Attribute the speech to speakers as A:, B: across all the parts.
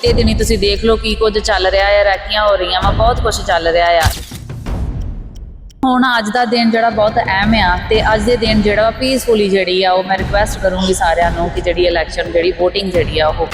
A: ਤੇ ਦਿਨੀ ਤੁਸੀਂ ਦੇਖ ਲਓ ਕੀ ਕੁਝ ਚੱਲ ਰਿਹਾ ਹੈ ਰੈਕੀਆਂ ਹੋ ਰਹੀਆਂ ਵਾ, ਬਹੁਤ ਕੁਝ ਚੱਲ ਰਿਹਾ ਆ। ਹੁਣ ਅੱਜ ਦਾ ਦਿਨ ਜਿਹੜਾ ਬਹੁਤ ਅਹਿਮ ਆ ਤੇ ਅੱਜ ਦੇ ਦਿਨ ਜਿਹੜਾ ਪੀਸਫੁਲੀ ਜਿਹੜੀ ਆ ਉਹ ਮੈਂ ਰਿਕੁਐਸਟ ਕਰੂੰਗੀ ਸਾਰਿਆਂ ਨੂੰ ਕਿ ਜਿਹੜੀ ਇਲੈਕਸ਼ਨ ਜਿਹੜੀ VOTING ਜਿਹੜੀ ਆ ਉਹ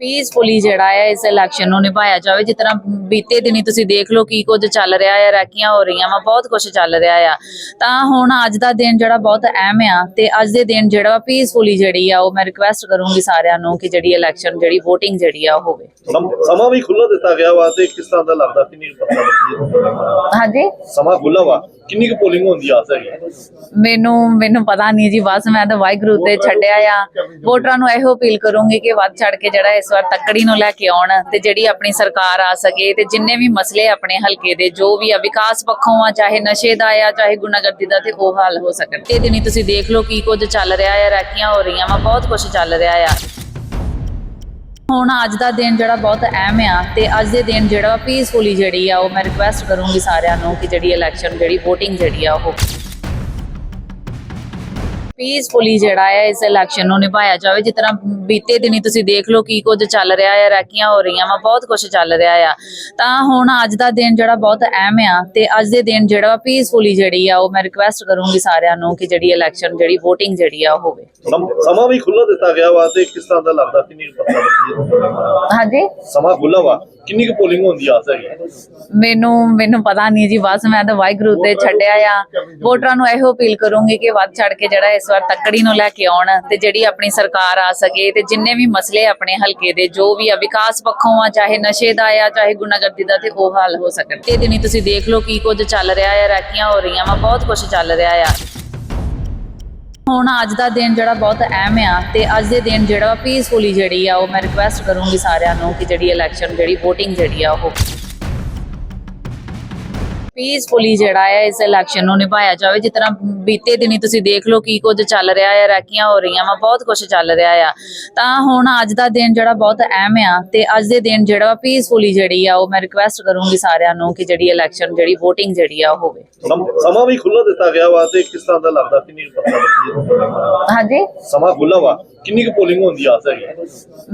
A: ਪੀਸਫੁਲੀ ਜਿਹੜਾ ਹੈ ਇਸ ਇਲੈਕਸ਼ਨ ਨੂੰ ਨਿਭਾਇਆ ਜਾਵੇ ਜਿਸ ਤਰ੍ਹਾਂ ਬੀਤੇ ਦਿਨੀ ਤੁਸੀਂ ਦੇਖ ਲਓ ਕੀ ਕੁਝ ਚੱਲ ਰਿਹਾ ਹੈ ਰੈਕੀਆਂ ਹੋ ਰਹੀਆਂ ਵਾ ਬਹੁਤ ਕੁਝ ਚੱਲ ਰਿਹਾ ਆ। ਤਾਂ ਹੁਣ ਅੱਜ ਦਾ ਦਿਨ ਜਿਹੜਾ ਬਹੁਤ ਅਹਿਮ ਆ ਤੇ ਅੱਜ ਦੇ ਦਿਨ ਜਿਹੜਾ ਪੀਸਫੁਲੀ ਜਿਹੜੀ ਆ ਉਹ ਮੈਂ ਰਿਕੁਐਸਟ ਕਰੂੰਗੀ ਸਾਰਿਆਂ ਨੂੰ ਕਿ ਜਿਹੜੀ ਇਲੈਕਸ਼ਨ ਜਿਹੜੀ VOTING ਜਿਹੜੀ ਆ ਉਹ ਹੋਵੇ।
B: ਸਮ- ਵੀ ਖੁੱਲਾ ਦਿੱਤਾ ਗਿਆ ਵਾ ਤੇ ਕਿਸ ਤਰ੍ਹਾਂ ਦਾ ਲੱਗਦਾ ਕਿੰਨੀ ਪਤਾ?
A: ਹਾਂਜੀ?
B: ਸਮਾਂ ਖੁੱਲਾ ਵਾ। ਕਿੰਨੀ ਕੁ ਪੋਲਿੰਗ ਹੋਣ ਦੀ ਆਸ ਹੈਗੀ?
A: ਮੈਨੂੰ ਮੈਨੂੰ ਪਤਾ ਨਹੀਂ ਜੀ ਬਸ ਮੈਂ ਤਾਂ ਵਾਹਿਗੁਰੂ ਤੇ ਛੱਡਿਆ ਆ। ਵੋਟਰਾਂ ਨੂੰ ਇਹੋ ਅਪੀਲ ਕਰੂੰਗੀ ਕਿ ਵੱਧ ਛੱਡ ਕੇ ਜਿਹੜਾ ਇਸ ਵਾਰ ਤੱਕੜੀ ਨੂੰ ਲੈ ਕੇ ਆਉਣ ਤੇ ਜਿਹੜੀ ਆਪਣੀ ਸਰਕਾਰ ਆ ਸਕੇ ਤੇ ਜਿੰਨੇ ਵੀ ਮਸਲੇ ਆਪਣੇ ਹਲਕੇ ਦੇ, ਜੋ ਵੀ ਆ ਵਿਕਾਸ ਪੱਖੋਂ ਆ, ਚਾਹੇ ਨਸ਼ੇ ਦਾ ਆ, ਚਾਹੇ ਗੁੰਡਾਗਰਦੀ ਦਾ, ਤੇ ਉਹ ਹੱਲ ਹੋ ਸਕਣ। ਤੇ ਦਿਨੀ ਤੁਸੀਂ ਦੇਖ ਲਓ ਕੀ ਕੁਝ ਚੱਲ ਰਿਹਾ ਆ, ਰੈਕੀਆਂ ਹੋ ਰਹੀਆਂ ਵਾ, ਬਹੁਤ ਕੁਝ ਚੱਲ ਰਿਹਾ ਆ। ਹੁਣ ਅੱਜ ਦਾ ਦਿਨ ਜਿਹੜਾ ਬਹੁਤ ਅਹਿਮ ਆ ਤੇ ਅੱਜ ਦੇ ਦਿਨ ਜਿਹੜਾ ਪੀਸਫੁਲੀ ਜਿਹੜੀ ਆ, ਉਹ ਮੈਂ ਰਿਕੁਐਸਟ ਕਰੂੰਗੀ ਸਾਰਿਆਂ ਨੂੰ ਕਿ ਜਿਹੜੀ ਇਲੈਕਸ਼ਨ ਜਿਹੜੀ VOTING ਜਿਹੜੀ ਆ ਉਹ ਪੀਸਫੁਲੀ ਜਿਹੜਾ ਹੈ ਇਸ ਇਲੈਕਸ਼ਨ ਨੂੰ ਨਿਭਾਇਆ ਜਾਵੇ ਜਿਸ ਤਰ੍ਹਾਂ ਬੀਤੇ ਦਿਨੀ ਤੁਸੀਂ ਦੇਖ ਲਓ ਕੀ ਕੁਝ ਚੱਲ ਰਿਹਾ ਹੈ ਰੈਕੀਆਂ ਹੋ ਰਹੀਆਂ ਵਾ ਬਹੁਤ ਕੁਝ ਚੱਲ ਰਿਹਾ ਆ। ਤਾਂ ਹੁਣ ਅੱਜ ਦਾ ਦਿਨ ਜਿਹੜਾ ਬਹੁਤ ਅਹਿਮ ਆ ਤੇ ਅੱਜ ਦੇ ਦਿਨ ਜਿਹੜਾ ਪੀਸਫੁਲੀ ਜਿਹੜੀ ਆ ਉਹ ਮੈਂ ਰਿਕੁਐਸਟ ਕਰੂੰਗੀ ਸਾਰਿਆਂ ਨੂੰ ਕਿ ਜਿਹੜੀ ਇਲੈਕਸ਼ਨ ਜਿਹੜੀ VOTING ਜਿਹੜੀ ਆ ਉਹ ਹੋਵੇ।
B: ਸਮ- ਵੀ ਖੁੱਲਾ ਦਿੱਤਾ ਗਿਆ ਵਾ ਤੇ ਕਿਸ ਤਰ੍ਹਾਂ ਦਾ ਲੱਗਦਾ ਕਿੰਨੀ ਪਤਾ?
A: ਹਾਂਜੀ?
B: ਸਮਾਂ ਖੁੱਲਾ ਵਾ। ਕਿੰਨੀ ਕੁ ਪੋਲਿੰਗ ਹੋਣ ਦੀ ਆਸ ਹੈਗੀ?
A: ਮੈਨੂੰ ਮੈਨੂੰ ਪਤਾ ਨਹੀਂ ਜੀ ਬਸ ਮੈਂ ਤਾਂ ਵਾਹਿਗੁਰੂ ਤੇ ਛੱਡਿਆ ਆ। ਵੋਟਰਾਂ ਨੂੰ ਇਹੋ ਅਪੀਲ ਕਰੂੰਗੀ ਕਿ ਵੱਧ ਛੱਡ ਕੇ ਜਿਹੜਾ ਇਸ ਵਾਰ ਤੱਕੜੀ ਨੂੰ ਲੈ ਕੇ ਆਉਣ ਤੇ ਜਿਹੜੀ ਆਪਣੀ ਸਰਕਾਰ ਆ ਸਕੇ ਤੇ ਜਿੰਨੇ ਵੀ ਮਸਲੇ ਆਪਣੇ ਹਲਕੇ ਦੇ, ਜੋ ਵੀ ਆ ਵਿਕਾਸ ਪੱਖੋਂ ਆ, ਚਾਹੇ ਨਸ਼ੇ ਦਾ ਆ, ਚਾਹੇ ਗੁੰਡਾਗਰਦੀ ਦਾ, ਤੇ ਉਹ ਹੱਲ ਹੋ ਸਕਣ। ਤੇ ਦਿਨੀ ਤੁਸੀਂ ਦੇਖ ਲਓ ਕੀ ਕੁਝ ਚੱਲ ਰਿਹਾ ਹੈ ਰੈਕੀਆਂ ਹੋ ਰਹੀਆਂ ਵਾ, ਬਹੁਤ ਕੁਝ ਚੱਲ ਰਿਹਾ ਆ। ਹੁਣ ਅੱਜ ਦਾ ਦਿਨ ਜਿਹੜਾ ਬਹੁਤ ਅਹਿਮ ਆ ਤੇ ਅੱਜ ਦੇ ਦਿਨ ਜਿਹੜਾ ਪੀਸਫੁਲੀ ਜਿਹੜੀ ਆ, ਉਹ ਮੈਂ ਰਿਕੁਐਸਟ ਕਰੂੰਗੀ ਸਾਰਿਆਂ ਨੂੰ ਕਿ ਜਿਹੜੀ ਇਲੈਕਸ਼ਨ ਜਿਹੜੀ VOTING ਜਿਹੜੀ ਆ ਉਹ ਪੀਸਫੁਲੀ ਜਿਹੜਾ ਹੈ ਇਸ ਇਲੈਕਸ਼ਨ ਨੂੰ ਨਿਭਾਇਆ ਜਾਵੇ। ਜਿਸ ਤਰ੍ਹਾਂ ਬੀਤੇ ਦਿਨੀ ਤੁਸੀਂ ਦੇਖ ਲਓ ਕੀ ਕੁਝ ਚੱਲ ਰਿਹਾ ਹੈ ਰੈਕੀਆਂ ਹੋ ਰਹੀਆਂ ਵਾ ਬਹੁਤ ਕੁਝ ਚੱਲ ਰਿਹਾ ਆ। ਤਾਂ ਹੁਣ ਅੱਜ ਦਾ ਦਿਨ ਜਿਹੜਾ ਬਹੁਤ ਅਹਿਮ ਆ ਤੇ ਅੱਜ ਦੇ ਦਿਨ ਜਿਹੜਾ ਪੀਸਫੁਲੀ ਜਿਹੜੀ ਆ ਉਹ ਮੈਂ ਰਿਕੁਐਸਟ ਕਰੂੰਗੀ ਸਾਰਿਆਂ ਨੂੰ ਕਿ ਜਿਹੜੀ ਇਲੈਕਸ਼ਨ ਜਿਹੜੀ VOTING ਜਿਹੜੀ ਆ ਉਹ ਹੋਵੇ।
B: ਸਮ- ਵੀ ਖੁੱਲਾ ਦਿੱਤਾ ਗਿਆ ਵਾ ਤੇ ਕਿਸ ਤਰ੍ਹਾਂ ਦਾ ਲੱਗਦਾ ਕਿੰਨੀ ਪਤਾ ਲੱਗੀ?
A: ਹਾਂਜੀ?
B: ਸਮਾਂ ਖੁੱਲਾ ਵਾ ਕਿੰਨੀ ਕੁ ਪੋਲਿੰਗ ਹੋਣ ਦੀ ਆਸ ਹੈਗੀ?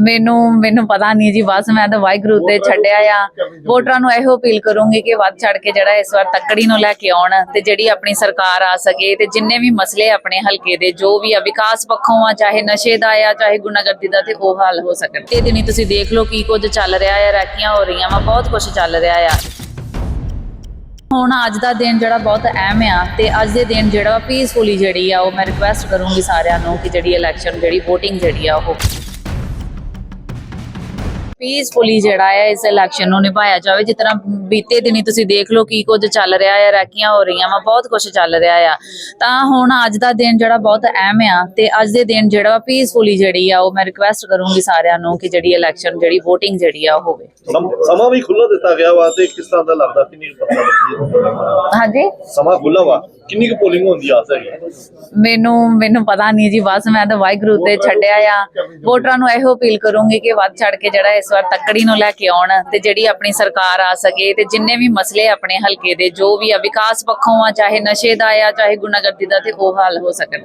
A: ਮੈਨੂੰ ਮੈਨੂੰ ਪਤਾ ਨਹੀਂ ਜੀ ਬਸ ਮੈਂ ਤਾਂ ਵਾਹਿਗੁਰੂ ਤੇ ਛੱਡਿਆ ਆ। ਵੋਟਰਾਂ ਨੂੰ ਇਹੋ ਅਪੀਲ ਕਰੂੰਗੀ ਕਿ ਵੱਧ ਛੱਡ ਕੇ ਜਿਹੜਾ ਇਸ ਵਾਰ ਤੱਕੜੀ ਨੂੰ ਲੈ ਕੇ ਆਉਣ ਤੇ ਜਿਹੜੀ ਆਪਣੀ ਸਰਕਾਰ ਆ ਸਕੇ ਤੇ ਜਿੰਨੇ ਵੀ ਮਸਲੇ ਆਪਣੇ ਹਲਕੇ ਦੇ ਜੋ ਵੀ ਆ ਵਿਕਾਸ ਪੱਖੋਂ ਆ, ਚਾਹੇ ਨਸ਼ੇ ਦਾ ਆ, ਚਾਹੇ ਗੁੰਡਾਗਰਦੀ ਦਾ ਤੇ ਉਹ ਹੱਲ ਹੋ ਸਕਣ। ਤੇ ਦਿਨੀ ਤੁਸੀਂ ਦੇਖ ਲਓ ਕੀ ਕੁਝ ਚੱਲ ਰਿਹਾ ਹੈ ਰੈਕੀਆਂ ਹੋ ਰਹੀਆਂ ਵਾ, ਬਹੁਤ ਕੁਝ ਚੱਲ ਰਿਹਾ ਆ। ਹੁਣ ਅੱਜ ਦਾ ਦਿਨ ਜਿਹੜਾ ਬਹੁਤ ਅਹਿਮ ਆ ਤੇ ਅੱਜ ਦੇ ਦਿਨ ਜਿਹੜਾ ਪੀਸਫੁਲੀ ਜਿਹੜੀ ਆ, ਉਹ ਮੈਂ ਰਿਕੁਐਸਟ ਕਰੂੰਗੀ ਸਾਰਿਆਂ ਨੂੰ ਕਿ ਜਿਹੜੀ ਇਲੈਕਸ਼ਨ ਜਿਹੜੀ VOTING ਜਿਹੜੀ ਆ ਉਹ ਪੀਸਫੁਲੀ ਜਿਹੜਾ ਹੈ ਇਸ ਇਲੈਕਸ਼ਨ ਨੂੰ ਨਿਭਾਇਆ ਜਾਵੇ। ਜਿਸ ਤਰ੍ਹਾਂ ਬੀਤੇ ਦਿਨੀ ਤੁਸੀਂ ਦੇਖ ਲਓ ਕੀ ਕੁਝ ਚੱਲ ਰਿਹਾ ਹੈ ਰੈਕੀਆਂ ਹੋ ਰਹੀਆਂ ਵਾ ਬਹੁਤ ਕੁਝ ਚੱਲ ਰਿਹਾ ਆ। ਤਾਂ ਹੁਣ ਅੱਜ ਦਾ ਦਿਨ ਜਿਹੜਾ ਬਹੁਤ ਅਹਿਮ ਆ ਤੇ ਅੱਜ ਦੇ ਦਿਨ ਜਿਹੜਾ ਪੀਸਫੁਲੀ ਜਿਹੜੀ ਆ ਉਹ ਮੈਂ ਰਿਕੁਐਸਟ ਕਰੂੰਗੀ ਸਾਰਿਆਂ ਨੂੰ ਕਿ ਜਿਹੜੀ ਇਲੈਕਸ਼ਨ ਜਿਹੜੀ VOTING ਜਿਹੜੀ ਆ ਉਹ ਹੋਵੇ।
B: ਸਮ- ਵੀ ਖੁੱਲਾ ਦਿੱਤਾ ਗਿਆ ਵਾ ਤੇ ਕਿਸ ਤਰ੍ਹਾਂ ਦਾ ਲੱਗਦਾ? ਕੁ ਪਤਾ ਲੱਗੀ ਹੈ?
A: ਹਾਂਜੀ?
B: ਸਮਾਂ ਖੁੱਲਾ ਵਾ। ਕਿੰਨੀ ਕੁ ਪੋਲਿੰਗ ਹੋਣ ਦੀ ਆਸ ਹੈਗੀ?
A: ਮੈਨੂੰ ਮੈਨੂੰ ਪਤਾ ਨਹੀਂ ਜੀ ਬਸ ਮੈਂ ਤਾਂ ਵਾਹਿਗੁਰੂ ਤੇ ਛੱਡਿਆ ਆ। ਵੋਟਰਾਂ ਨੂੰ ਇਹੋ ਅਪੀਲ ਕਰੂੰਗੀ ਕਿ ਵੱਧ ਛੱਡ ਕੇ ਜਿਹੜਾ ਇਸ ਵਾਰ ਤੱਕੜੀ ਨੂੰ ਲੈ ਕੇ ਆਉਣ ਤੇ ਜਿਹੜੀ ਆਪਣੀ ਸਰਕਾਰ ਆ ਸਕੇ ਤੇ ਜਿੰਨੇ ਵੀ ਮਸਲੇ ਆਪਣੇ ਹਲਕੇ ਦੇ ਜੋ ਵੀ ਆ ਵਿਕਾਸ ਪੱਖੋਂ ਆ ਚਾਹੇ ਨਸ਼ੇ ਦਾ ਆ ਚਾਹੇ ਗੁੰਡਾਗਰਦੀ ਦਾ ਤੇ ਉਹ ਹੱਲ ਹੋ ਸਕਣ।